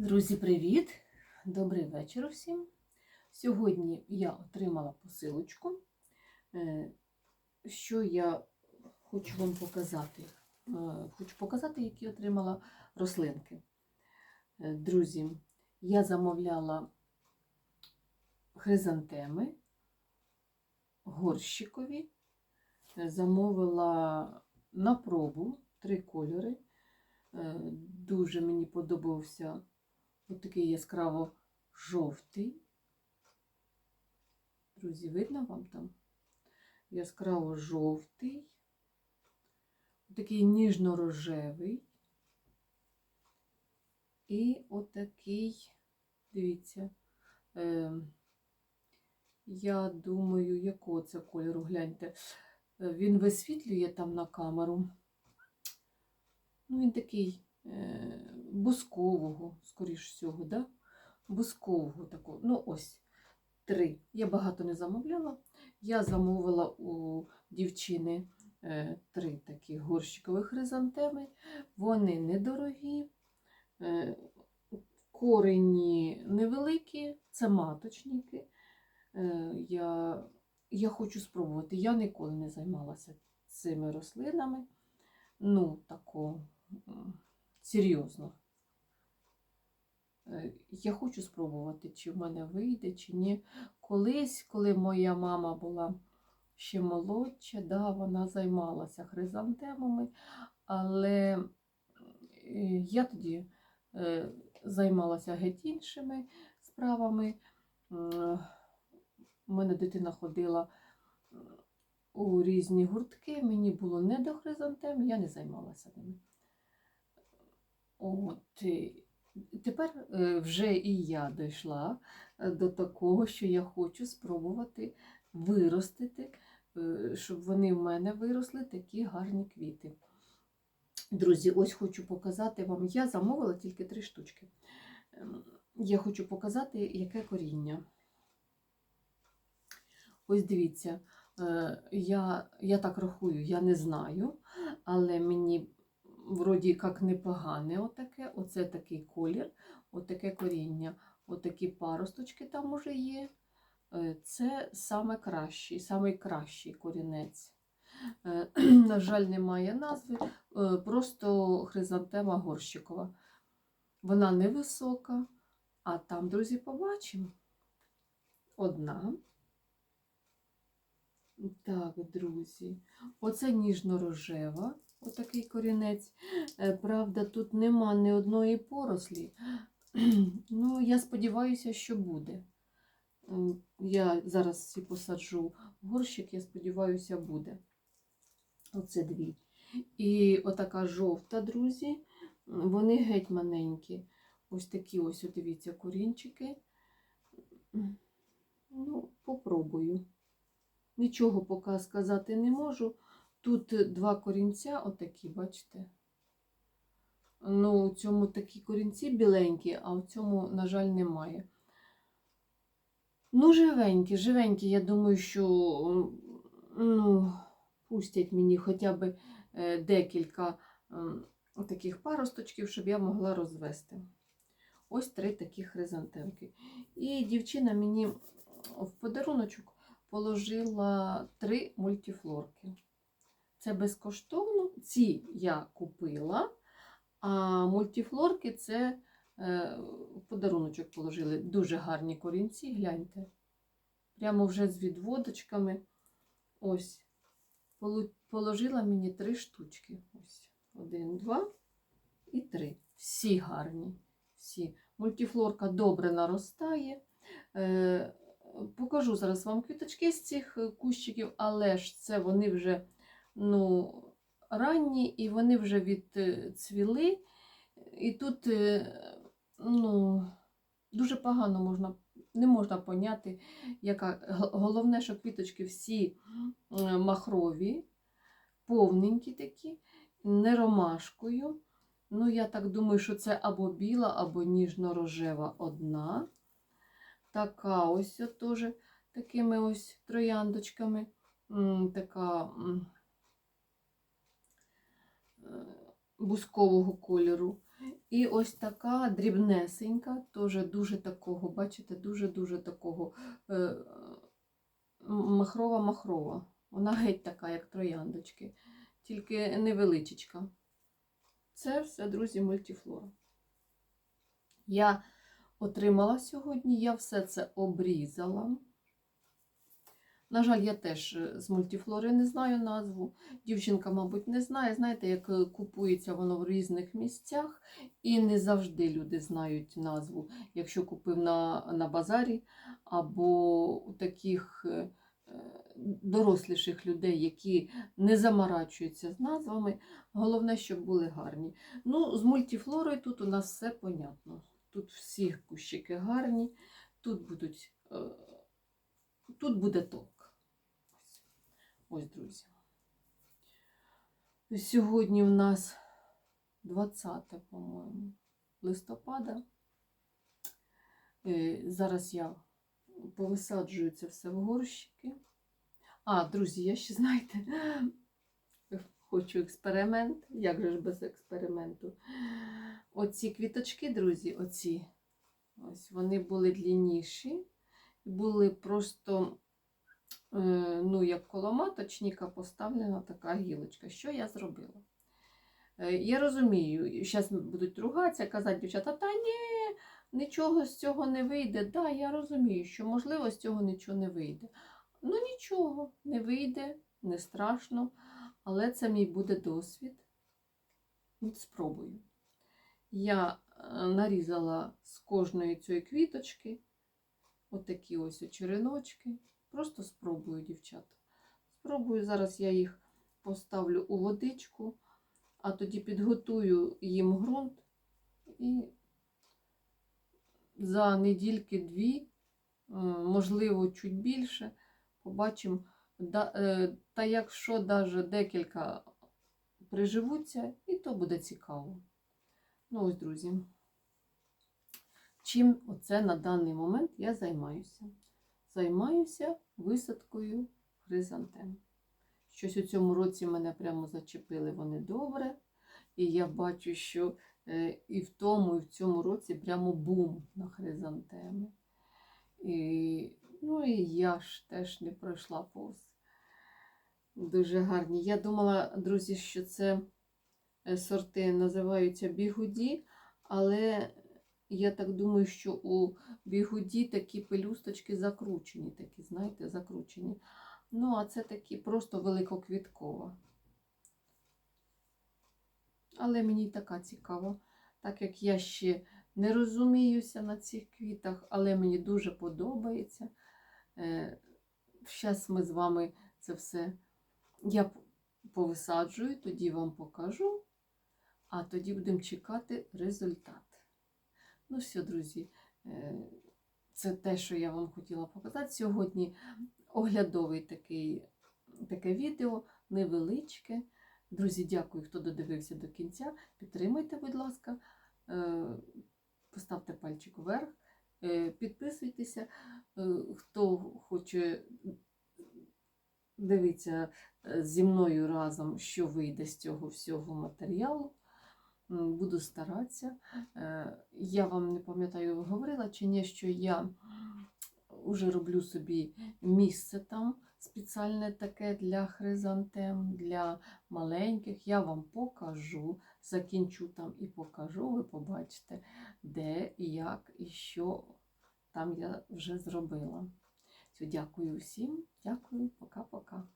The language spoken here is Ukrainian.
Друзі, привіт! Добрий вечір всім. Сьогодні я отримала посилочку, е, що я хочу вам показати. Е, Хочу показати, які отримала рослинки. Е, Друзі, я замовляла хризантеми горщикові, замовила на пробу три кольори. Дуже мені подобався Ось такий яскраво жовтий. Друзі, видно вам там? Яскраво жовтий, такий ніжно-рожевий. І отакий, дивіться, е, я думаю, якого це кольору, гляньте. Е, Він висвітлює там на камеру. Ну, він такий е, бускового, скоріш всього, да? бускового такого. Ну, ось три. Я багато не замовляла. Я замовила у дівчини е, три такі горщикові хризантеми. Вони недорогі, е, корені невеликі, це маточники. Е, я, я хочу спробувати. Я ніколи не займалася цими рослинами. Ну, тако серйозно. Е, Я хочу спробувати, чи в мене вийде, чи ні. Колись, коли моя мама була ще молодша, да, вона займалася хризантемами, але е, я тоді е, займалася геть іншими справами. У мене дитина ходила у різні гуртки, мені було не до хризантем, я не займалася ними. От, тепер е, вже і я дійшла е, до такого, що я хочу спробувати виростити, е, щоб вони в мене виросли такі гарні квіти. Друзі, ось хочу показати вам. Я замовила тільки три штучки. Ем, Я хочу показати, яке коріння. Ось дивіться, я, я так рахую, я не знаю, але мені вроді як непогане отаке, оце такий колір, отаке коріння, отакі паросточки там уже є. Е, Це саме кращий, самий кращий корінець. Е, На жаль, немає назви, е, просто хризантема горщикова. Вона невисока, а там, друзі, побачимо. Одна. Так, друзі, оце ніжно-рожева, отакий корінець. Е, Правда, тут нема ні одної порослі. Ну, я сподіваюся, що буде. Я зараз всі посаджу в горщик, я сподіваюся, буде. Оце дві. І отака жовта, друзі. Вони геть маленькі. Ось такі ось, дивіться, корінчики. Ну, попробую. Нічого поки сказати не можу. Тут два корінця, отакі, бачите. Ну, у цьому такі корінці біленькі, а у цьому, на жаль, немає. Ну, живенькі, живенькі, я думаю, що ну, пустять мені хоча б е, декілька таких паросточків, щоб я могла розвести. Ось три такі хризантемки. І дівчина мені в подаруночок положила три мультифлорки. Це безкоштовно. Ці я купила, а мультифлорки це е, подаруночок положили. Дуже гарні корінці, гляньте. Прямо вже з відводочками. Ось. Положила мені три штучки. Ось. Один, два і три. Всі гарні. Всі. Мультифлорка добре наростає. Покажу зараз вам квіточки з цих е, кущиків, але ж це вони вже ну, ранні і вони вже відцвіли. І тут е, ну, дуже погано можна, не можна поняти, яка головне, що квіточки всі е, махрові, повненькі такі, не ромашкою. Ну, я так думаю, що це або біла, або ніжно-рожева одна. Така ось теж такими ось трояндочками. Така е, бускового кольору. І ось така дрібнесенька, теж дуже такого, бачите, дуже-дуже такого е, махрова-махрова. Вона геть така, як трояндочки, тільки невеличечка. Це все, друзі, мультифлора. Я отримала сьогодні, я все це обрізала. На жаль, я теж е, з мультифлори не знаю назву. Дівчинка, мабуть, не знає. Знаєте, як е, купується воно в різних місцях, і не завжди люди знають назву. Якщо купив на, на базарі або у таких е, доросліших людей, які не заморачуються з назвами, головне, щоб були гарні. Ну, з мультифлорою тут у нас все понятно. Тут всі кущики гарні, тут будуть. е, Тут буде ток. Ось, Ось, друзі. Сьогодні в нас 20, по-моєму, листопада. Е, Зараз я повисаджую це все в горщики. А, друзі, я ще, знаєте, хочу експеримент. Як же ж без експерименту? Оці квіточки, друзі, оці, ось вони були длинніші були просто, е, ну, як коло маточника поставлена така гілочка. Що я зробила? Е, Я розумію, зараз будуть ругатися, казати дівчата, та ні, нічого з цього не вийде. Да, я розумію, що можливо з цього нічого не вийде. Ну нічого, не вийде, не страшно, але це мій буде досвід. От Спробую. Я е, нарізала з кожної цієї квіточки отакі ось череночки. Просто спробую, дівчата. Спробую, зараз я їх поставлю у водичку, а тоді підготую їм ґрунт і за недільки-дві, е, можливо, чуть більше, побачимо. Е, Та якщо навіть декілька приживуться, і то буде цікаво. Ну ось, друзі. Чим оце на даний момент я займаюся? Займаюся висадкою хризантем. Щось у цьому році мене прямо зачепили вони добре. І я бачу, що е, і в тому, і в цьому році прямо бум на хризантеми. І, ну і я ж теж не пройшла повз. Дуже гарні. Я думала, друзі, що це е, сорти називаються бігуді, але я так думаю, що у бігуді такі пелюсточки закручені, такі, знаєте, закручені. Ну, а це такі просто великоквіткова. Але мені така цікава, так як я ще не розуміюся на цих квітах, але мені дуже подобається. Зараз ми з вами це все я повисаджую, тоді вам покажу, а тоді будемо чекати результат. Ну, все, друзі, е, це те, що я вам хотіла показати. Сьогодні оглядовий такий, таке відео, невеличке. Друзі, дякую, хто додивився до кінця. Підтримайте, будь ласка, е, поставте пальчик вверх, е, підписуйтеся. Хто хоче дивитися зі мною разом, що вийде з цього всього матеріалу. Буду старатися. Е, Я вам не пам'ятаю, говорила чи ні, що я вже роблю собі місце там спеціальне таке для хризантем, для маленьких. Я вам покажу, закінчу там і покажу, ви побачите, де, і як і що там я вже зробила. Дякую всім, дякую, пока.